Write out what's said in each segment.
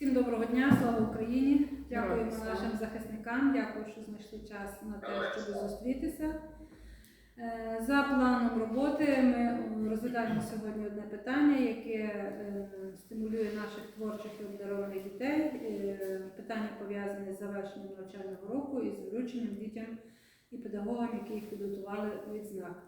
Всім доброго дня, слава Україні! Дякуємо нашим захисникам, дякую, що знайшли час на те, щоб зустрітися. Е, За планом роботи ми розглядаємо сьогодні одне питання, яке е, стимулює наших творчих і обдарованих дітей. Е, Питання пов'язане з завершенням навчального року і з врученням дітям і педагогам, які їх підготували відзнак.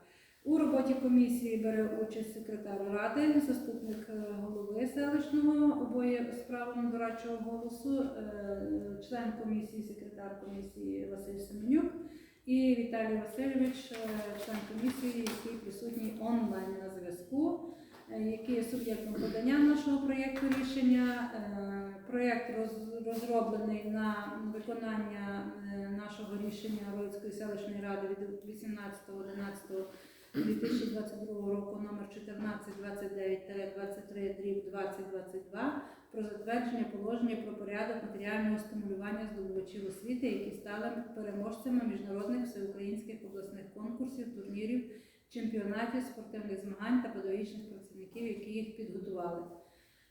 У роботі комісії бере участь секретар ради, заступник е, голови селищного, обоє з правом дорадчого голосу, е, член комісії, секретар комісії Василь Семенюк і Віталій Васильович, е, член комісії, який присутній онлайн на зв'язку, який є суб'єктом подання нашого проєкту рішення. Проєкт розроблений на виконання нашого рішення Роїцької селищної ради від 18.11 2022 року номер 1429-23 дріб 2022 про затвердження положення про порядок матеріального стимулювання здобувачів освіти, які стали переможцями міжнародних всеукраїнських обласних конкурсів, турнірів, чемпіонатів, спортивних змагань та педагогічних працівників, які їх підготували.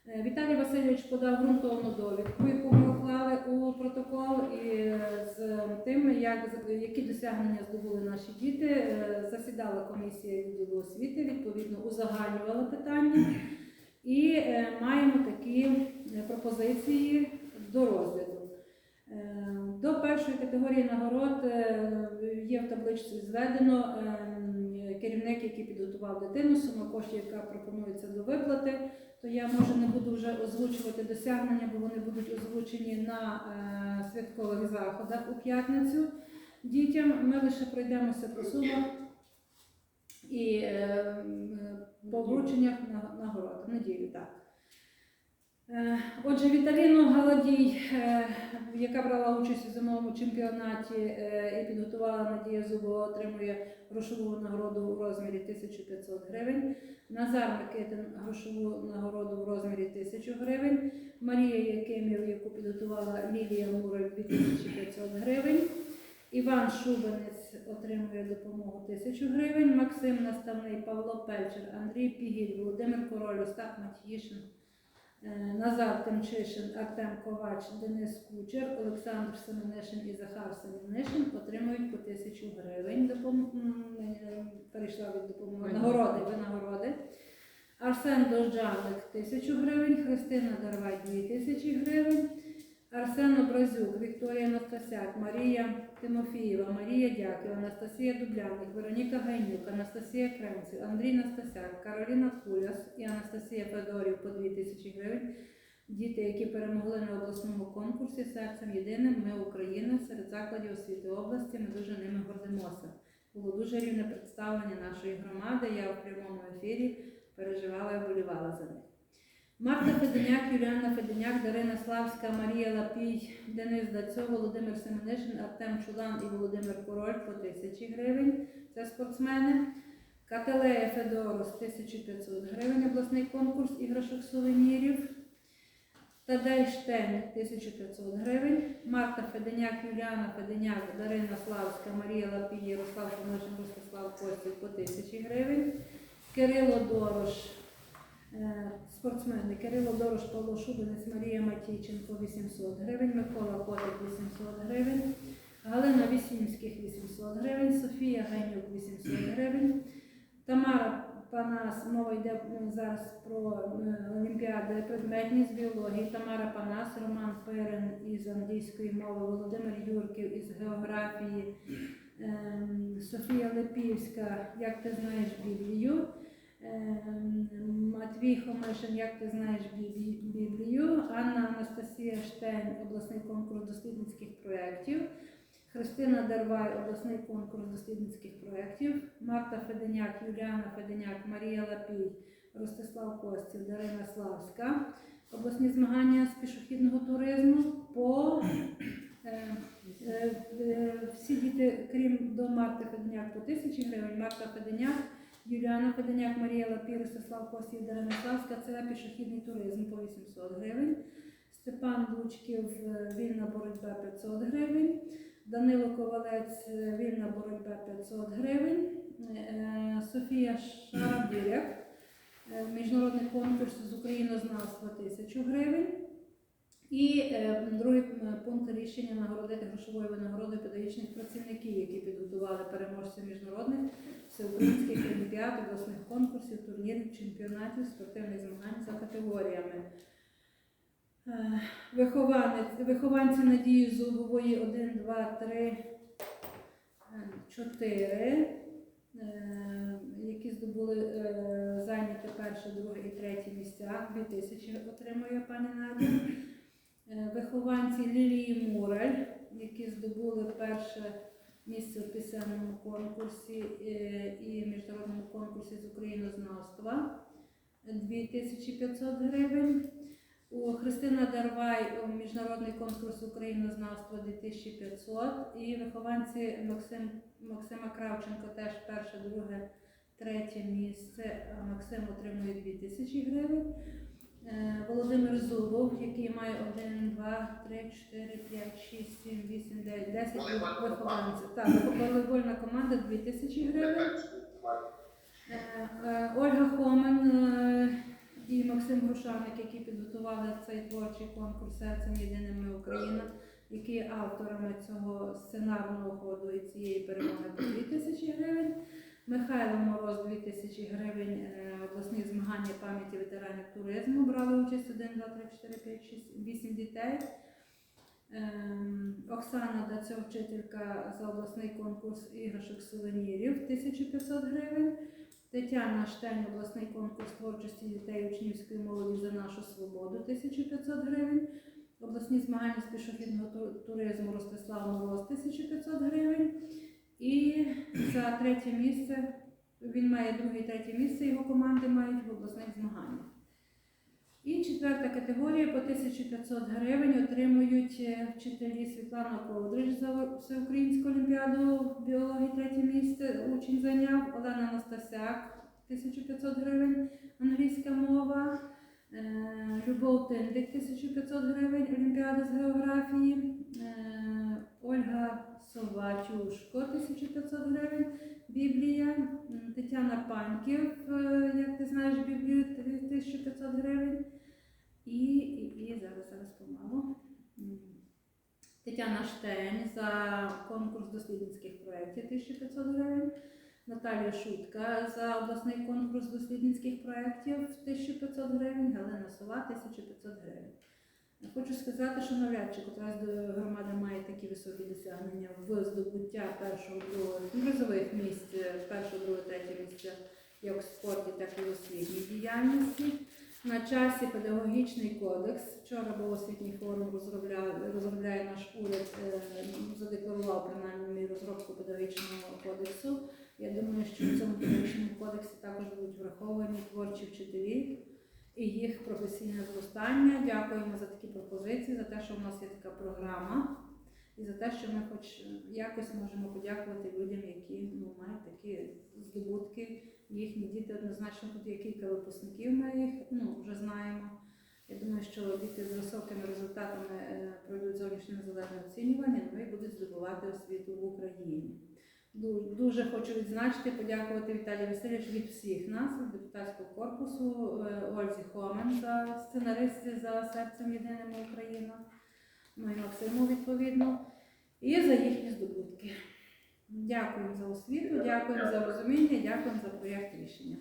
Е, Віталій Васильович подав ґрунтовну довідку, яку ми уклали у протокол, і е, з тим, як, які досягнення здобули наші діти, е, засідала комісія відділу освіти, відповідно узагальнювала питання. І маємо такі пропозиції до розгляду. До першої категорії нагород є в табличці зведено керівник, який підготував дитину, сума коштів, яка пропонується до виплати то я може не буду вже озвучувати досягнення, бо вони будуть озвучені на е, святкових заходах у п'ятницю дітям. Ми лише пройдемося по сумах і е, по врученнях на- нагород. Неділю, так. Е, Отже, Віталіну Галадій, е, яка брала участь у зимовому чемпіонаті е, і підготувала Надія Зубова, отримує грошову нагороду у розмірі 1500 гривень. Назар Микитин грошову нагороду в розмірі 1000 гривень. Марія Якимів, яку підготувала Лілія Мурой 2500 гривень. Іван Шубенець отримує допомогу 1000 гривень. Максим Наставний, Павло Пельчер, Андрій Пігіль, Володимир Король, Остап Матіїшин, Назар Тимчишин, Артем Ковач, Денис Кучер, Олександр Семенишин і Захар Семенишин отримують по тисячу гривень. Допом... е, Перейшла від допомоги нагороди, винагороди. Арсен Дожджаник тисячу гривень, Христина Дарвай 2000 гривень, Арсен Образюк, Вікторія Настасяк, Марія Тимофієва, Марія Дяків, Анастасія Дубляник, Вероніка Гайнюк, Анастасія Кремців, Андрій Настасяк, Кароліна Куляс і Анастасія Федорів по 2000 гривень. Діти, які перемогли на обласному конкурсі серцем єдиним, ми Україна серед закладів освіти області. Ми дуже ними гордимося. Було дуже рівне представлення нашої громади. Я в прямому ефірі переживала і болівала за них. Марта Феденяк, Юліана Феденяк, Дарина Славська, Марія Лапій, Денис Дацьо, Володимир Семенишин, Артем Чулан і Володимир Король по 1000 гривень. Це спортсмени. Кателея Федорос 1500 гривень, обласний конкурс іграшок сувенірів. Тадей Штень 1500 гривень. Марта Феденяк, Юліана Феденяк, Дарина Славська, Марія Лапій, Ярослав Помишин, Ростислав Костів по 1000 гривень. Кирило Дорош, спортсмени. Кирило Дорош, Павло Шубинець, Марія Матійченко 800 гривень, Микола Котик 800 гривень, Галина Вісімських 800 гривень, Софія Гайнюк 800 гривень, Тамара Панас, мова йде зараз про е, олімпіади предметні з біології. Тамара Панас, Роман Перен із англійської мови, Володимир Юрків із географії, ем, Софія Лепівська, як ти знаєш Біблію. Ем, Матвій Хомишин, як ти знаєш Біблію, Анна Анастасія Штейн, обласний конкурс дослідницьких проєктів, Христина Дервай, обласний конкурс дослідницьких проєктів, Марта Феденяк, Юліана Феденяк, Марія Лапій, Ростислав Костів, Дарина Славська, обласні змагання з пішохідного туризму по е, е, е, всі діти, крім до Марти Феденяк, по тисячі гривень, Марта Феденяк. Юліана Феденяк, Марія Лапі, Ростислав Костів, Дарина Славська це пішохідний туризм по 800 гривень. Степан Лучків, е, вільна боротьба 500 гривень. Данило Ковалець, е, вільна боротьба 500 гривень. Е, Софія Шабіряк, е, міжнародний конкурс з українознавства 1000 гривень. І е, другий е, пункт рішення нагородити грошовою винагородою педагогічних працівників, які підготували переможців міжнародних всеукраїнських олімпіад, обласних конкурсів, турнірів, чемпіонатів, спортивних змагань за категоріями. Е, вихованці Надії Зубової 1, 2, 3, 4, е, які здобули зайняти перше, друге і третє місця. 2000 отримує пані Надя. Е, Вихованці Лілії Мураль, які здобули перше місце в пісенному конкурсі е, і міжнародному конкурсі з українознавства 2500 гривень. У Христина Дарвай міжнародний конкурс українознавства 2500 і вихованці Максим, Максима Кравченко теж перше, друге, третє місце. Максим отримує 2000 гривень. Е, Володимир Зубов, який має 1, 2, 3, 4, 5, 6, 7, 8, 9, 10 вихованців. Так, волейбольна команда 2000 гривень. Е, е, Ольга Хомен і Максим Грушаник, які підготували цей творчий конкурс серцем єдиними Україна, які є авторами цього сценарного ходу і цієї перемоги по 2 тисячі гривень. Михайло Мороз 2 тисячі гривень е, обласні змагання пам'яті ветеранів туризму. Брали участь 1, 2, 3, 4, 5, 6, 8 дітей. Ем, Оксана Дацьо, вчителька за обласний конкурс іграшок сувенірів 1500 гривень. Тетяна Штень, обласний конкурс творчості дітей учнівської молоді за нашу свободу 1500 гривень. Обласні змагання з пішохідного туризму Ростислав Мороз 1500 гривень. І за третє місце він має друге і третє місце, його команди мають в обласних змаганнях. І четверта категорія по 1500 гривень отримують е, вчителі Світлана Ковдрич за всеукраїнську олімпіаду біології третє місце. Учень зайняв Олена Настасяк 1500 гривень, англійська мова. Е, Любов Тиндик 1500 гривень, Олімпіада з географії. Е, Ольга Совачушко 1500 гривень, Біблія. Тетяна Паньків, е, як ти знаєш, Біблію 1500 гривень. І, і, і зараз, зараз помалу. Тетяна Штень за конкурс дослідницьких проєктів 1500 гривень. Наталія Шутка за обласний конкурс дослідницьких проєктів 1500 гривень, Галина Сова 1500 гривень. Хочу сказати, що навряд чи котра громада має такі високі досягнення в здобуття першого, другого ну, призових місць, е, першого, другого, третього місця як в спорті, так і в освітній діяльності. На часі педагогічний кодекс. Вчора був освітній форум, розробляє, наш уряд, е, задекларував принаймні розробку педагогічного кодексу. Я думаю, що в цьому педагогічному кодексі також будуть враховані творчі вчителі і їх професійне зростання. Дякуємо за такі пропозиції, за те, що в нас є така програма, і за те, що ми хоч якось можемо подякувати людям, які ну, мають такі здобутки. Їхні діти однозначно тут є кілька випускників, ми їх ну, вже знаємо. Я думаю, що діти з високими результатами е, пройдуть зовнішнє незалежне оцінювання, ну і будуть здобувати освіту в Україні. Ду- Дуже хочу відзначити, подякувати Віталію Васильовичу від всіх нас, від депутатського корпусу, е, Ользі Хомен за сценаристи за серцем єдиними Україна, ну і Максиму відповідно, і за їхні здобутки. Дякуємо за освіту, дякуємо за розуміння, дякуємо за проєкт рішення.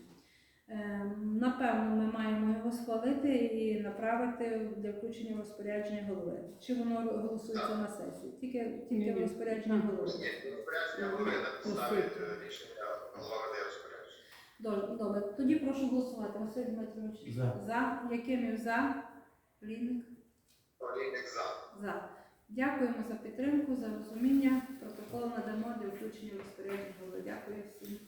Ем, Напевно, ми маємо його схвалити і направити для включення в розпорядження голови. Чи воно голосується на сесії? Тільки, тільки в розпорядження голови. Ні, розпорядження голови ставить е, рішення голова веде розпорядження. Добре, добре. Тоді прошу голосувати. Василь Дмитрович За. за. Якимів за? Лінник Олійник за. за. Дякуємо за підтримку, за розуміння. Протокол надамо для включення в розпорядження голови. Дякую всім.